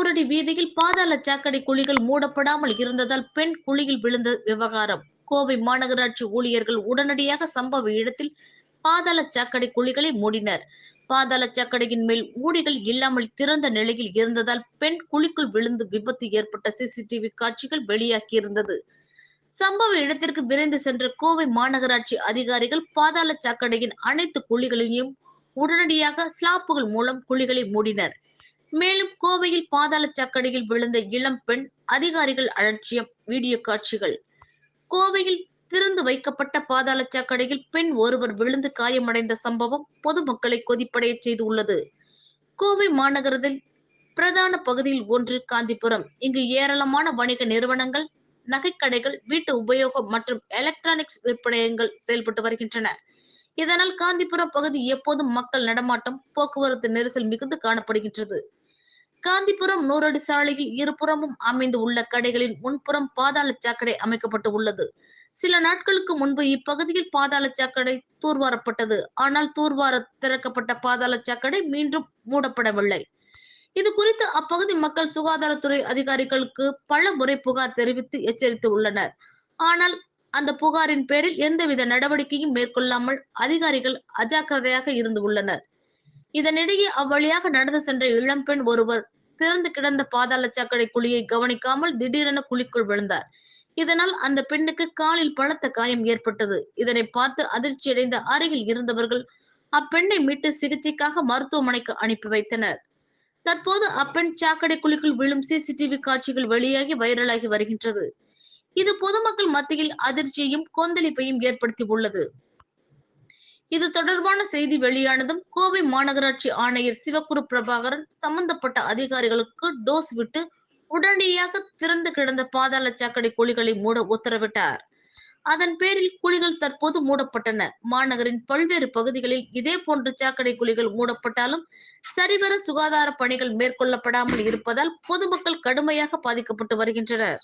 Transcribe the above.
நூறடி வீதியில் பாதாள சாக்கடை குழிகள் மூடப்படாமல் இருந்ததால் பெண் குழியில் விழுந்த விவகாரம். கோவை மாநகராட்சி ஊழியர்கள் உடனடியாக சம்பவ இடத்தில் பாதாள சாக்கடை குழிகளை மூடினர். பாதாள சாக்கடையின் மேல் ஊடிகள் இல்லாமல் திறந்த நிலையில் இருந்ததால் பெண் குழிக்குள் விழுந்து விபத்து ஏற்பட்ட சிசிடிவி காட்சிகள் வெளியாகியிருந்தது. சம்பவ இடத்திற்கு விரைந்து சென்ற கோவை மாநகராட்சி அதிகாரிகள் பாதாள சாக்கடையின் அனைத்து குழிகளையும் உடனடியாக ஸ்லாப்புகள் மூலம் குழிகளை மூடினர். மேலும் கோவையில் பாதாள சாக்கடையில் விழுந்த இளம் பெண் அதிகாரிகள் அலட்சியம் வீடியோ காட்சிகள். கோவையில் திறந்து வைக்கப்பட்ட பாதாள சாக்கடையில் பெண் ஒருவர் விழுந்து காயமடைந்த சம்பவம் பொதுமக்களை கொதிப்படைய செய்துள்ளது கோவை மாநகரத்தில் பிரதான பகுதியில் ஒன்று காந்திபுரம். இங்கு ஏராளமான வணிக நிறுவனங்கள் நகைக்கடைகள் வீட்டு உபயோகம் மற்றும் எலக்ட்ரானிக்ஸ் விற்பனையங்கள் செயல்பட்டு வருகின்றன. இதனால் காந்திபுரம் பகுதி எப்போதும் மக்கள் நடமாட்டம் போக்குவரத்து நெரிசல் மிகுந்து காணப்படுகின்றது. காந்திபுரம் நூறடி சாலையில் இருபுறமும் அமைந்து உள்ள கடைகளின் முன்புறம் பாதாள சாக்கடை அமைக்கப்பட்டு உள்ளது. சில நாட்களுக்கு முன்பு இப்பகுதியில் பாதாள சாக்கடை தூர்வாரப்பட்டது. ஆனால் தூர்வார திறக்கப்பட்ட பாதாள சாக்கடை மீண்டும் மூடப்படவில்லை. இது குறித்து அப்பகுதி மக்கள் சுகாதாரத்துறை அதிகாரிகளுக்கு பல முறை புகார் தெரிவித்து எச்சரித்து உள்ளனர். ஆனால் அந்த புகாரின் பேரில் எந்தவித நடவடிக்கையும் மேற்கொள்ளாமல் அதிகாரிகள் அஜாக்கிரதையாக இருந்து உள்ளனர். இதனிடையே அவ்வழியாக நடந்து சென்ற இளம்பெண் ஒருவர் திறந்து கிடந்த பாதாள சாக்கடை குழியை கவனிக்காமல் திடீரென குழிக்குள் விழுந்தார். இதனால் அந்த பெண்ணுக்கு காலில் பலத்த காயம் ஏற்பட்டது. இதனை பார்த்து அதிர்ச்சியடைந்த அருகில் இருந்தவர்கள் அப்பெண்ணை மீட்டு சிகிச்சைக்காக மருத்துவமனைக்கு அனுப்பி வைத்தனர். தற்போது அப்பெண் சாக்கடை குழிக்குள் விழும் சிசிடிவி காட்சிகள் வெளியாகி வைரலாகி வருகின்றது. இது பொதுமக்கள் மத்தியில் அதிர்ச்சியையும் கொந்தளிப்பையும் ஏற்படுத்தி உள்ளது. இது தொடர்பான செய்தி வெளியானதும் கோவை மாநகராட்சி ஆணையர் சிவகுரு பிரபாகரன் சம்பந்தப்பட்ட அதிகாரிகளுக்கு டோஸ் விட்டு உடனடியாக திறந்து கிடந்த பாதாள சாக்கடை குழிகளை மூட உத்தரவிட்டார். அதன் பேரில் குழிகள் தற்போது மூடப்பட்டன. மாநகரின் பல்வேறு பகுதிகளில் இதே போன்ற சாக்கடை குழிகள் மூடப்பட்டாலும் சரிவர சுகாதார பணிகள் மேற்கொள்ளப்படாமல் இருப்பதால் பொதுமக்கள் கடுமையாக பாதிக்கப்பட்டு வருகின்றனர்.